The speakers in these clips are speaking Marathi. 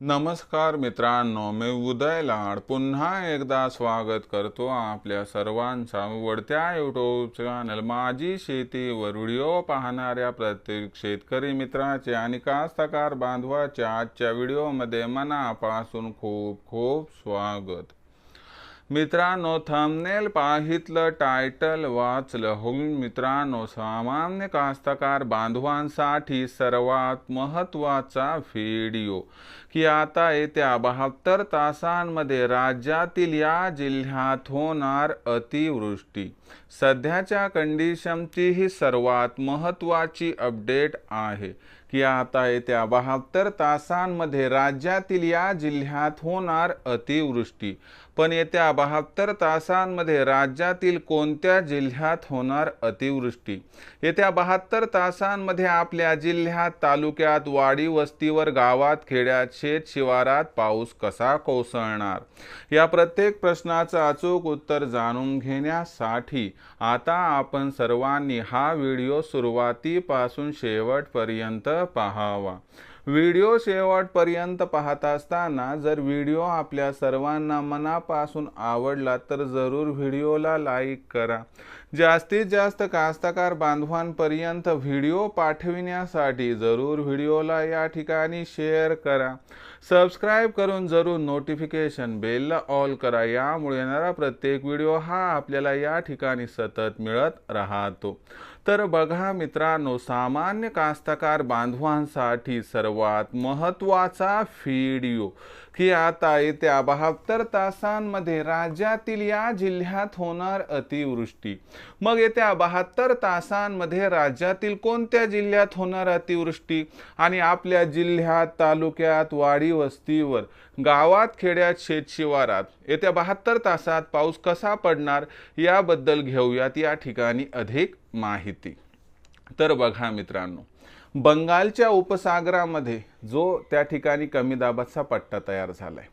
नमस्कार मित्रांनो मी उदय लाड. पुन्हा एकदा स्वागत करतो आपल्या सर्वांचा वडत्या यूट्यूब चॅनल माझी शेती व व्हिडिओ पाहणाऱ्या प्रत्येक शेतकरी मित्राचे आणि कास्तकार बांधवाच्या आजच्या व्हिडिओमध्ये मनापासून खूप खूप स्वागत. मित्रांनो थंबनेल पाहितलं टायटल वाचलं. होऊन मित्रांनो सामान्य कास्तकार बांधवांसाठी सर्वात महत्त्वाचा व्हिडिओ की आता येत्या बहात्तर तासांमध्ये राज्यातील या जिल्ह्यात होणार अतिवृष्टी. सध्याच्या कंडिशनची ही सर्वात महत्त्वाची अपडेट आहे. आता येत्या बहात्तर तासांमध्ये राज्यातील या जिल्ह्यात होणार अतिवृष्टी. पण येत्या बहात्तर तासांमध्ये राज्यातील कोणत्या जिल्ह्यात होणार अतिवृष्टी? येत्या बहात्तर तासांमध्ये आपल्या जिल्ह्यात तालुक्यात वाडी वस्तीवर गावात खेड्यात शेत शिवारात पाऊस कसा कोसळणार? या प्रत्येक प्रश्नाचं अचूक उत्तर जाणून घेण्यासाठी आता आपण सर्वांनी हा व्हिडिओ सुरुवातीपासून शेवटपर्यंत पाहावा. व्हिडिओ शेवटपर्यंत पाहत असताना जर व्हिडिओ आपल्या सर्वांना मनापासून आवडला तर जरूर व्हिडिओला लाईक करा. जास्तीत जास्त कास्तकार बांधवांपर्यंत व्हिडिओ पाठविण्यासाठी जरूर व्हिडिओला या ठिकाणी शेअर करा. सबस्क्राईब करून जरूर नोटिफिकेशन बेलला ऑल करा. यामुळे येणारा प्रत्येक व्हिडिओ हा आपल्याला या ठिकाणी सतत मिळत राहतो. तर बघा मित्रांनो सामान्य कास्तकार बांधवांसाठी सर्वात महत्त्वाचा व्हिडिओ की आता येत्या बहात्तर तासांमध्ये राज्यातील या जिल्ह्यात होणार अतिवृष्टी. मग येत्या बहात्तर तासांमध्ये राज्यातील कोणत्या जिल्ह्यात होणार अतिवृष्टी आणि आपल्या जिल्ह्यात तालुक्यात वाडी वस्तीवर गावात खेड्यात शेतशिवारात येत्या बहात्तर तासात पाऊस कसा पडणार याबद्दल घेऊयात. या ठिकाणी अधिक माहिती. तर बघा मित्रांनो बंगालच्या उपसागरामध्ये जो त्या ठिकाणी कमी दाबाचा पट्टा तयार झालाय.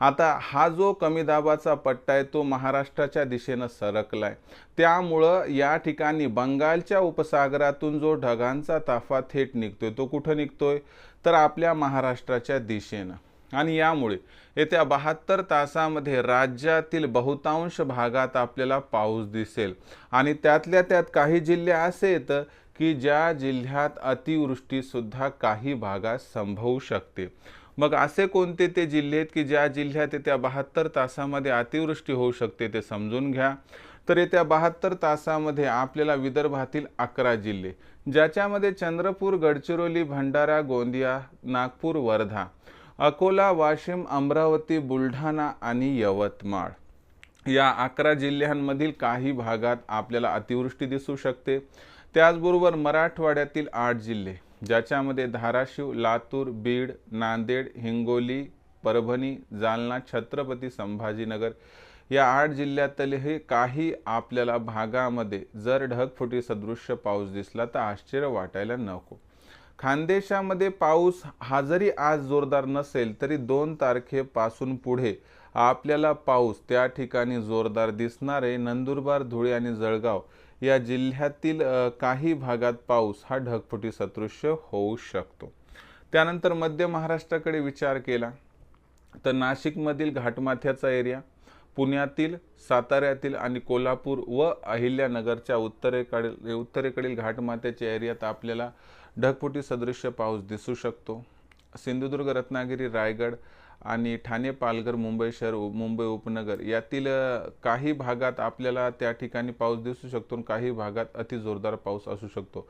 आता हा जो कमी दाबाचा पट्टा आहे तो महाराष्ट्राच्या दिशेनं सरकलाय. त्यामुळं या ठिकाणी बंगालच्या उपसागरातून जो ढगांचा ताफा थेट निघतोय तो कुठं निघतोय? तर आपल्या महाराष्ट्राच्या दिशेनं. आणि यामुळे येत्या बहात्तर तासामध्ये राज्यातील बहुतांश भागात आपल्याला पाऊस दिसेल. आणि त्यातल्या त्यात काही जिल्हे असे आहेत की ज्या जिल्ह्यात अतिवृष्टीसुद्धा काही भागात संभवू शकते. मग असे कोणते ते जिल्हे आहेत की ज्या जिल्ह्यात येत्या बहात्तर तासामध्ये अतिवृष्टी होऊ शकते ते समजून घ्या. तर येत्या बहात्तर तासामध्ये आपल्याला विदर्भातील अकरा जिल्हे ज्याच्यामध्ये चंद्रपूर गडचिरोली भंडारा गोंदिया नागपूर वर्धा अकोला वाशिम अमरावती बुलढाणा आणि यवतमाळ. या अकरा जिल्ह्यांमधील काही भागात आपल्याला अतिवृष्टी दिसू शकते. त्याचबरोबर मराठवाड्यातील आठ जिल्हे ज्याच्यामध्ये धाराशिव लातूर बीड नांदेड हिंगोली परभणी जालना छत्रपती संभाजीनगर या आठ जिल्ह्यातलेही काही आपल्याला भागामध्ये जर ढगफुटी सदृश्य पाऊस दिसला तर आश्चर्य वाटायला नको. खानदेशामध्ये पाऊस हा जरी आज जोरदार नसेल तरी दोन तारखेपासून पुढे आपल्याला पाऊस त्या ठिकाणी जोरदार दिसणार आहे. नंदुरबार धुळे आणि जळगाव या जिल्ह्यातील काही भागात पाऊस हा ढगफुटी सदृश्य होऊ शकतो. त्यानंतर मध्य महाराष्ट्राकडे विचार केला तर नाशिकमधील घाटमाथ्याचा एरिया पुण्यातील साताऱ्यातील आणि कोल्हापूर व अहिल्यानगरच्या उत्तरेकडील उत्तरेकडील घाटमाथ्याच्या एरियात आपल्याला ढगफुटी सदृश्य पाऊस दिसू शकतो. सिंधुदुर्ग रत्नागिरी रायगड आणि ठाणे पालघर मुंबई शहर मुंबई उपनगर यातील काही भागात आपल्याला त्या ठिकाणी पाऊस दिसू शकतो आणि काही भागात अति जोरदार पाऊस असू शकतो.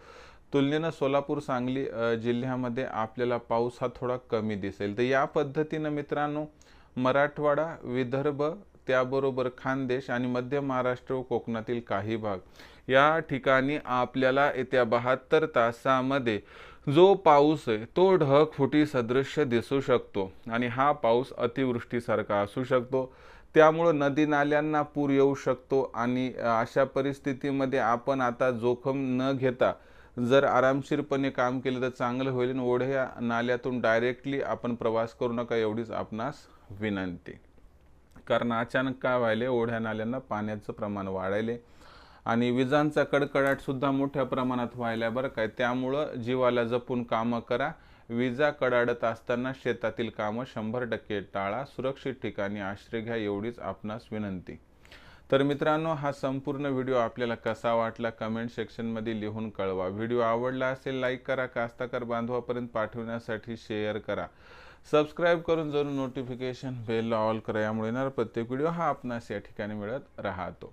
तुलनेनं सोलापूर सांगली जिल्ह्यामध्ये आपल्याला पाऊस हा थोडा कमी दिसेल. तर या पद्धतीनं मित्रांनो मराठवाडा विदर्भ त्याबरोबर खानदेश आणि मध्य महाराष्ट्र व कोकणातील काही भाग या ठिकाणी आपल्याला येत्या बहात्तर तासामध्ये जो पाऊस आहे तो ढगफुटी सदृश्य दिसू शकतो. आणि हा पाऊस अतिवृष्टीसारखा असू शकतो. त्यामुळं नदी नाल्यांना पूर येऊ शकतो. आणि अशा परिस्थितीमध्ये आपण आता जोखम न घेता जर आरामशीरपणे काम केलं तर चांगलं होईल. आणि ओढ्या नाल्यातून डायरेक्टली आपण प्रवास करू नका एवढीच आपणास विनंती. कारण अचानक काय व्हायले ओढ्या नाल्यांना पाण्याचं प्रमाण वाढायले आणि विजांचा कडकडाट सुद्धा मोठ्या प्रमाणात व्हायला बरं काय त्यामुळं जीवाला जपून कामं करा. विजा कडाडत असताना शेतातील कामं शंभर टक्के टाळा. सुरक्षित ठिकाणी आश्रय घ्या एवढीच आपणास विनंती. तर मित्रांनो हा संपूर्ण व्हिडिओ आपल्याला कसा वाटला कमेंट सेक्शनमध्ये लिहून कळवा. व्हिडिओ आवडला असेल लाईक करा. कास्ताकार बांधवापर्यंत पाठवण्यासाठी शेअर करा. सबस्क्राईब करून जरूर नोटिफिकेशन बेलला ऑल करा. यामुळे येणार प्रत्येक व्हिडिओ हा आपणास या ठिकाणी मिळत राहतो.